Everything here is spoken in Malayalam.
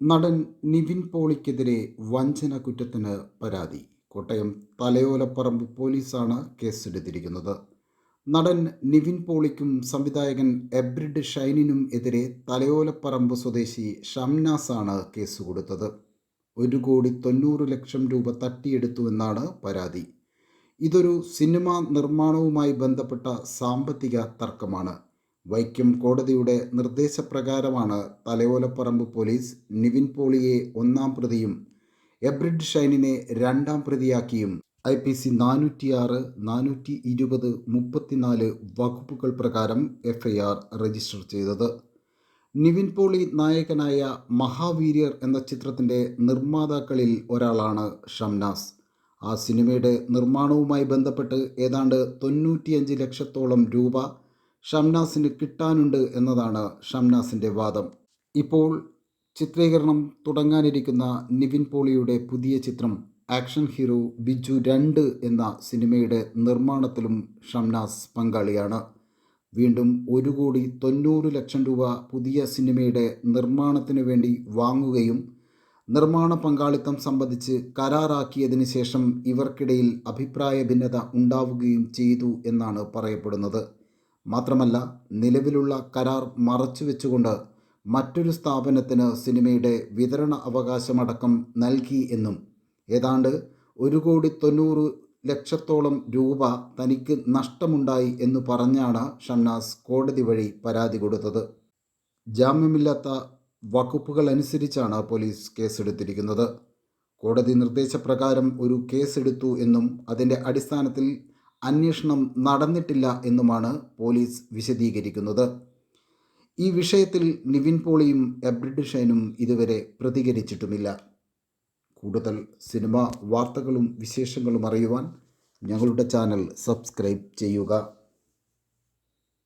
നടൻ നിവിൻ പോളിക്കെതിരെ വഞ്ചന കുറ്റത്തിന് പരാതി. കോട്ടയം തലയോലപ്പറമ്പ് പോലീസാണ് കേസെടുത്തിരിക്കുന്നത്. നടൻ നിവിൻ പോളിക്കും സംവിധായകൻ എബ്രിഡ് ഷൈനിനും എതിരെ തലയോലപ്പറമ്പ് സ്വദേശി ഷംനാസാണ് കേസ് കൊടുത്തത്. ഒരു കോടി തൊണ്ണൂറ് ലക്ഷം രൂപ തട്ടിയെടുത്തുവെന്നാണ് പരാതി. ഇതൊരു സിനിമാ നിർമ്മാണവുമായി ബന്ധപ്പെട്ട സാമ്പത്തിക തർക്കമാണ്. വൈക്കം കോടതിയുടെ നിർദ്ദേശപ്രകാരമാണ് തലയോലപ്പറമ്പ് പോലീസ് നിവിൻ പോളിയെ ഒന്നാം പ്രതിയും എബ്രിഡ് ഷൈനിനെ രണ്ടാം പ്രതിയാക്കിയും. ഐ പി സി നാനൂറ്റിയാറ് നാനൂറ്റി ഇരുപത് മുപ്പത്തിനാല് വകുപ്പുകൾ പ്രകാരം എഫ്ഐആർ രജിസ്റ്റർ ചെയ്തത്. നിവിൻ പോളി നായകനായ മഹാവീര്യർ എന്ന ചിത്രത്തിന്റെ നിർമ്മാതാക്കളിൽ ഒരാളാണ് ഷംനാസ്. ആ സിനിമയുടെ നിർമ്മാണവുമായി ബന്ധപ്പെട്ട് ഏതാണ്ട് തൊണ്ണൂറ്റിയഞ്ച് ലക്ഷത്തോളം രൂപ ഷംനാസിന് കിട്ടാനുണ്ട് എന്നതാണ് ഷംനാസിന്റെ വാദം. ഇപ്പോൾ ചിത്രീകരണം തുടങ്ങാനിരിക്കുന്ന നിവിൻ പോളിയുടെ പുതിയ ചിത്രം ആക്ഷൻ ഹീറോ ബിജു രണ്ട് എന്ന സിനിമയുടെ നിർമ്മാണത്തിലും ഷംനാസ് പങ്കാളിയാണ്. വീണ്ടും ഒരു കോടി തൊണ്ണൂറ് ലക്ഷം രൂപ പുതിയ സിനിമയുടെ നിർമ്മാണത്തിന് വേണ്ടി വാങ്ങുകയും നിർമ്മാണ പങ്കാളിത്തം സംബന്ധിച്ച് കരാറാക്കിയതിന് ശേഷം ഇവർക്കിടയിൽ അഭിപ്രായ ഭിന്നത ഉണ്ടാവുകയും ചെയ്തു എന്നാണ് പറയപ്പെടുന്നത്. മാത്രമല്ല നിലവിലുള്ള കരാർ മറച്ചുവെച്ചുകൊണ്ട് മറ്റൊരു സ്ഥാപനത്തിന് സിനിമയുടെ വിതരണ അവകാശമടക്കം നൽകി എന്നും. ഏതാണ്ട് ഒരു കോടി തൊണ്ണൂറ് ലക്ഷത്തോളം രൂപ തനിക്ക് നഷ്ടമുണ്ടായി എന്ന് പറഞ്ഞാണ് ഷംനാസ് കോടതി വഴി പരാതി കൊടുത്തത്. ജാമ്യമില്ലാത്ത വകുപ്പുകൾ അനുസരിച്ചാണ് പോലീസ് കേസെടുത്തിരിക്കുന്നത്. കോടതി നിർദ്ദേശപ്രകാരം ഒരു കേസെടുത്തു എന്നും അതിന്റെ അടിസ്ഥാനത്തിൽ അന്വേഷണം നടന്നിട്ടില്ല എന്നുമാണ് പോലീസ് വിശദീകരിക്കുന്നത്. ഈ വിഷയത്തിൽ നിവിൻ പോളിയും എബ്രിഡ് ഷൈനും ഇതുവരെ പ്രതികരിച്ചിട്ടുമില്ല. കൂടുതൽ സിനിമ വാർത്തകളും വിശേഷങ്ങളും അറിയുവാൻ ഞങ്ങളുടെ ചാനൽ സബ്സ്ക്രൈബ് ചെയ്യുക.